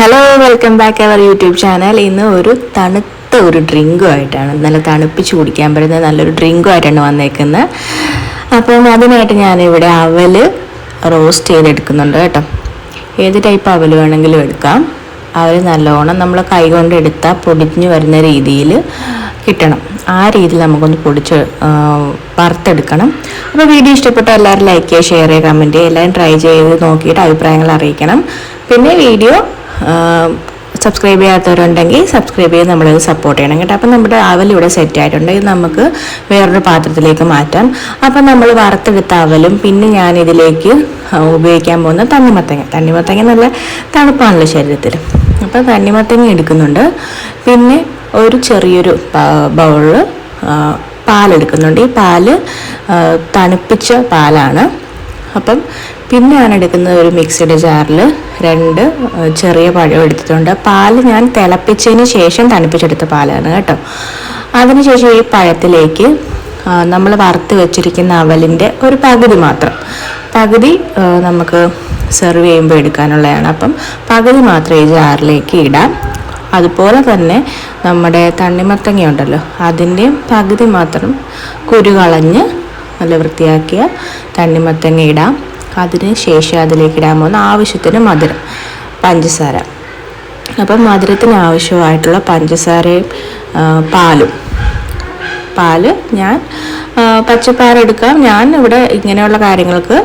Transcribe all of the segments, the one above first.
Hello welcome back our YouTube channel ഇന്ന് ഒരു തണുത്ത ഒരു ഡ്രിങ്കുമായിട്ടാണ് നല്ല തണുപ്പിച്ച് കുടിക്കാൻ പറ്റുന്ന നല്ലൊരു ഡ്രിങ്കുമായിട്ടാണ് വന്നേക്കുന്നത്. അപ്പം അതിനായിട്ട് ഞാനിവിടെ അവൽ റോസ്റ്റ് ചെയ്തെടുക്കുന്നുണ്ട് കേട്ടോ. ഏത് ടൈപ്പ് അവൽ വേണമെങ്കിലും എടുക്കാം. അവൽ നല്ലോണം നമ്മൾ കൈകൊണ്ട് എടുത്താൽ പൊടിഞ്ഞു വരുന്ന രീതിയിൽ കിട്ടണം. ആ രീതിയിൽ നമുക്കൊന്ന് പൊടിച്ച് വറുത്തെടുക്കണം. അപ്പോൾ വീഡിയോ ഇഷ്ടപ്പെട്ട എല്ലാവരും ലൈക്ക് ചെയ്യുക ഷെയർ ചെയ്യുക കമന്റ് ചെയ്യുക എല്ലാവരും ട്രൈ ചെയ്ത് നോക്കിയിട്ട് അഭിപ്രായങ്ങൾ അറിയിക്കണം. പിന്നെ വീഡിയോ സബ്സ്ക്രൈബ് ചെയ്യാത്തവരുണ്ടെങ്കിൽ സബ്സ്ക്രൈബ് ചെയ്ത് നമ്മളത് സപ്പോർട്ട് ചെയ്യണം കേട്ടോ. അപ്പം നമ്മുടെ അവൽ ഇവിടെ സെറ്റ് ആയിട്ടുണ്ട്. ഇത് നമുക്ക് വേറൊരു പാത്രത്തിലേക്ക് മാറ്റാം. അപ്പം നമ്മൾ വറുത്തെടുത്ത അവലും പിന്നെ ഞാൻ ഇതിലേക്ക് ഉപയോഗിക്കാൻ പോകുന്ന തണ്ണിമത്തങ്ങ. തണ്ണിമത്തങ്ങ നല്ല തണുപ്പാണല്ലോ ശരീരത്തിൽ. അപ്പം തണ്ണിമത്തങ്ങ എടുക്കുന്നുണ്ട്. പിന്നെ ഒരു ചെറിയൊരു ബൗളിൽ പാലെടുക്കുന്നുണ്ട് ഈ പാൽ തണുപ്പിച്ച പാലാണ്. അപ്പം പിന്നെ ഞാൻ എടുക്കുന്നത് ഒരു മിക്സിയുടെ ജാറിൽ രണ്ട് ചെറിയ പഴം എടുത്തിട്ടുണ്ട്. പാൽ ഞാൻ തിളപ്പിച്ചതിന് ശേഷം തണുപ്പിച്ചെടുത്ത പാലാണ് കേട്ടോ. അതിനുശേഷം ഈ പഴത്തിലേക്ക് നമ്മൾ വറുത്ത് വെച്ചിരിക്കുന്ന അവലിന്റെ ഒരു പകുതി മാത്രം. പകുതി നമുക്ക് സെർവ് ചെയ്യുമ്പോൾ എടുക്കാനുള്ളതാണ്. അപ്പം പകുതി മാത്രം ഈ ജാറിലേക്ക് ഇടാം. അതുപോലെ തന്നെ നമ്മുടെ തണ്ണിമത്തങ്ങ ഉണ്ടല്ലോ അതിന്റെയും പകുതി മാത്രം കുരു കളഞ്ഞ് നല്ല വൃത്തിയാക്കിയ തണ്ണിമത്തങ്ങ ഇടാം. അതിന് ശേഷം അതിലേക്ക് ഇടാൻ പോകുന്ന ആവശ്യത്തിന് മധുരം പഞ്ചസാര. അപ്പം മധുരത്തിന് ആവശ്യമായിട്ടുള്ള പഞ്ചസാരയും പാലും. പാൽ ഞാൻ ആ, പച്ചപ്പാൽ എടുക്കാം. ഞാൻ ഇവിടെ ഇങ്ങനെയുള്ള കാര്യങ്ങൾക്ക്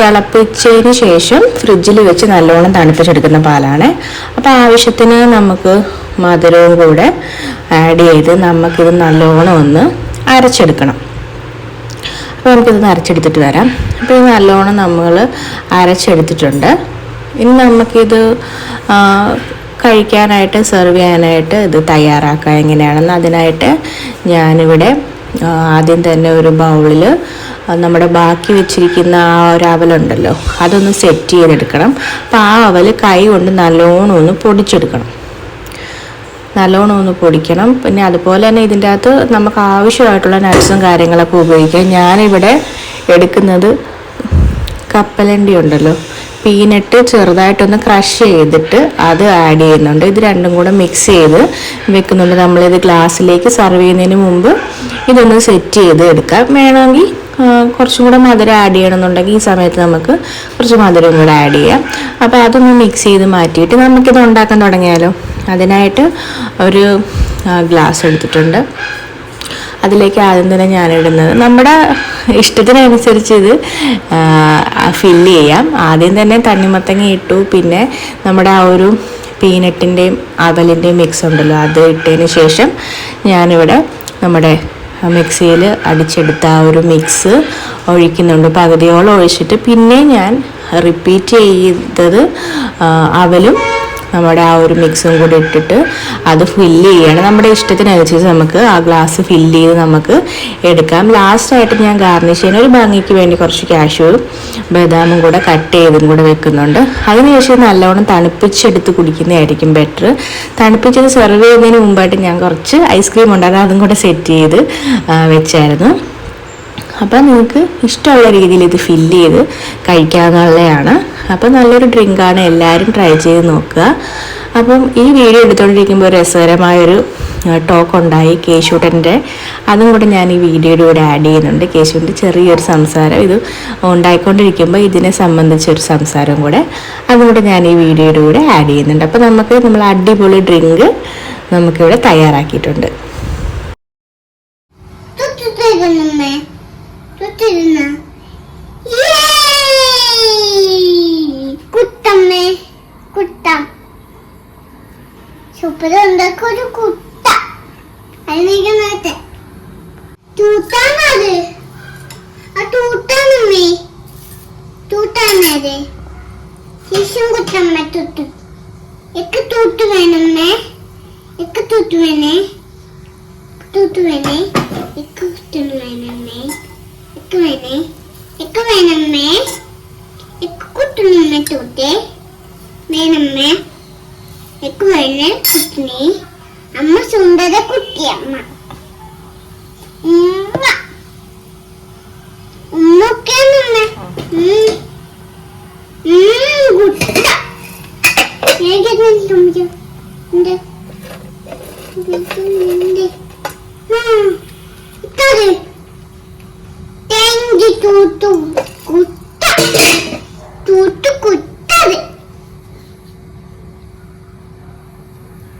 തിളപ്പിച്ചതിന് ശേഷം ഫ്രിഡ്ജിൽ വെച്ച് നല്ലോണം തണുപ്പിച്ചെടുക്കുന്ന പാലാണ്. അപ്പോൾ ആവശ്യത്തിന് നമുക്ക് മധുരവും കൂടെ ആഡ് ചെയ്ത് നമുക്കിത് നല്ലോണം ഒന്ന് അരച്ചെടുക്കണം. അപ്പോൾ നമുക്കിത് അരച്ചെടുത്തിട്ട് വരാം. അപ്പോൾ ഇത് നല്ലോണം നമ്മൾ അരച്ചെടുത്തിട്ടുണ്ട്. ഇനി നമുക്കിത് കഴിക്കാനായിട്ട് സെർവ് ചെയ്യാനായിട്ട് ഇത് തയ്യാറാക്കുക എങ്ങനെയാണെന്ന്. അതിനായിട്ട് ഞാനിവിടെ ആദ്യം തന്നെ ഒരു ബൗളിൽ നമ്മുടെ ബാക്കി വെച്ചിരിക്കുന്ന ആ ഒരു അവലുണ്ടല്ലോ അതൊന്ന് സെറ്റ് ചെയ്തെടുക്കണം അപ്പോൾ ആ അവൽ കൈ കൊണ്ട് നല്ലോണം ഒന്ന് പൊടിച്ചെടുക്കണം. നല്ലോണം ഒന്ന് പൊടിക്കണം. പിന്നെ അതുപോലെ തന്നെ ഇതിന്റെ അകത്ത് നമുക്ക് ആവശ്യമായിട്ടുള്ള നട്ട്സും കാര്യങ്ങളൊക്കെ ഉപയോഗിക്കാം. ഞാനിവിടെ എടുക്കുന്നത് കപ്പലണ്ടി ഉണ്ടല്ലോ. പീനട്ട് ചെറുതായിട്ടൊന്ന് ക്രഷ് ചെയ്തിട്ട് അത് ആഡ് ചെയ്യുന്നുണ്ട്. ഇത് രണ്ടും കൂടെ മിക്സ് ചെയ്ത് വെക്കുന്നുണ്ട്. നമ്മളിത് ഗ്ലാസ്സിലേക്ക് സെർവ് ചെയ്യുന്നതിന് മുമ്പ് ഇതൊന്ന് സെറ്റ് ചെയ്ത് എടുക്കാം. വേണമെങ്കിൽ കുറച്ചും കൂടെ മധുരം ആഡ് ചെയ്യണമെന്നുണ്ടെങ്കിൽ ഈ സമയത്ത് നമുക്ക് കുറച്ച് മധുരം കൂടെ ആഡ് ചെയ്യാം. അപ്പോൾ അതൊന്ന് മിക്സ് ചെയ്ത് മാറ്റിയിട്ട് നമുക്കിത് ഉണ്ടാക്കാൻ തുടങ്ങിയാലോ? അതിനായിട്ട് ഒരു ഗ്ലാസ് എടുത്തിട്ടുണ്ട്. അതിലേക്ക് ആദ്യം തന്നെ ഞാൻ ഇടുന്നത് നമ്മുടെ ഇഷ്ടത്തിനനുസരിച്ച് ഇത് ഫില്ല് ചെയ്യാം. ആദ്യം തന്നെ തണ്ണിമത്തങ്ങ ഇട്ടു പിന്നെ നമ്മുടെ ആ ഒരു പീനട്ടിന്റെയും അവലിന്റെയും മിക്സ് ഉണ്ടല്ലോ അത് ഇട്ടതിന് ശേഷം ഞാനിവിടെ നമ്മുടെ മിക്സിയിൽ അടിച്ചെടുത്ത ആ ഒരു മിക്സ് ഒഴിക്കുന്നുണ്ട്. പകുതിയോളം ഒഴിച്ചിട്ട് പിന്നെ ഞാൻ റിപ്പീറ്റ് ചെയ്തത് അവലും നമ്മുടെ ആ ഒരു മിക്സും കൂടി ഇട്ടിട്ട് അത് ഫില്ല് ചെയ്യണം. നമ്മുടെ ഇഷ്ടത്തിനനുസരിച്ച് നമുക്ക് ആ ഗ്ലാസ് ഫില്ല് ചെയ്ത് നമുക്ക് എടുക്കാം. ലാസ്റ്റായിട്ട് ഞാൻ ഗാർണിഷ് ചെയ്യുന്ന ഒരു ഭംഗിക്ക് വേണ്ടി കുറച്ച് കാഷ്യൂവും ബദാമും കൂടെ കട്ട് ചെയ്തും കൂടെ വെക്കുന്നുണ്ട്. അതിനുശേഷം നല്ലവണ്ണം തണുപ്പിച്ചെടുത്ത് കുടിക്കുന്നതായിരിക്കും ബെറ്റർ തണുപ്പിച്ചത് സെർവ് ചെയ്യുന്നതിന് മുമ്പായിട്ട് ഞാൻ കുറച്ച് ഐസ്ക്രീം ഉണ്ടാകാം അതും കൂടെ സെറ്റ് ചെയ്ത് വെച്ചായിരുന്നു. അപ്പം നിങ്ങൾക്ക് ഇഷ്ടമുള്ള രീതിയിൽ ഇത് ഫില്ല് ചെയ്ത് കഴിക്കാവുന്നതാണ്. അപ്പം നല്ലൊരു ഡ്രിങ്കാണ് എല്ലാവരും ട്രൈ ചെയ്ത് നോക്കുക. അപ്പം ഈ വീഡിയോ എടുത്തുകൊണ്ടിരിക്കുമ്പോൾ രസകരമായൊരു ടോക്ക് ഉണ്ടായി കേശൂട്ടന്റെ. അതും കൂടെ ഞാൻ ഈ വീഡിയോയുടെ കൂടെ ആഡ് ചെയ്യുന്നുണ്ട്. കേശുവിന്റെ ചെറിയൊരു സംസാരം. ഇത് ഉണ്ടായിക്കൊണ്ടിരിക്കുമ്പോൾ ഇതിനെ സംബന്ധിച്ചൊരു സംസാരം കൂടെ. അതും കൂടെ ഞാൻ ഈ വീഡിയോയുടെ കൂടെ ആഡ് ചെയ്യുന്നുണ്ട്. അപ്പോൾ നമുക്ക് നമ്മൾ അടിപൊളി ഡ്രിങ്ക് നമുക്കിവിടെ തയ്യാറാക്കിയിട്ടുണ്ട്. കുട്ടമ്മേ കുട്ടം സൂപ്പർ ഒരു കുട്ട അതിനേക്ക് നേരത്തെ തൂട്ടാണത് ആ തൂത്താണമ്മേ തൂത്താണത് ശേഷം കുട്ടമ്മ തൂത്തു. എക്ക് തൂട്ട് വേണമ്മേ എക്ക് തൂട്ട് വേണേ. തൂത്ത് വേണേ എക്ക് കുത്തുന്നു വേണമ്മേ ഇക്ക് വേണേ ഇക്ക് വേണമ്മേ ഇക്ക് കുത്തുന്നു തൂത്തെ വേണമ്മേ ഇക്ക് വേണേ കുട്ടിനി അമ്മ സുന്ദര കുട്ടിയമ്മ ഉമ്മ. ഉമ്മൊക്കെയാണമ്മ കുട്ട. എനിക്ക് കാണിക്കാം ഉണ്ട് ഉണ്ട് ആ ഇട്ടത് താങ്ക് യു തൂത്തു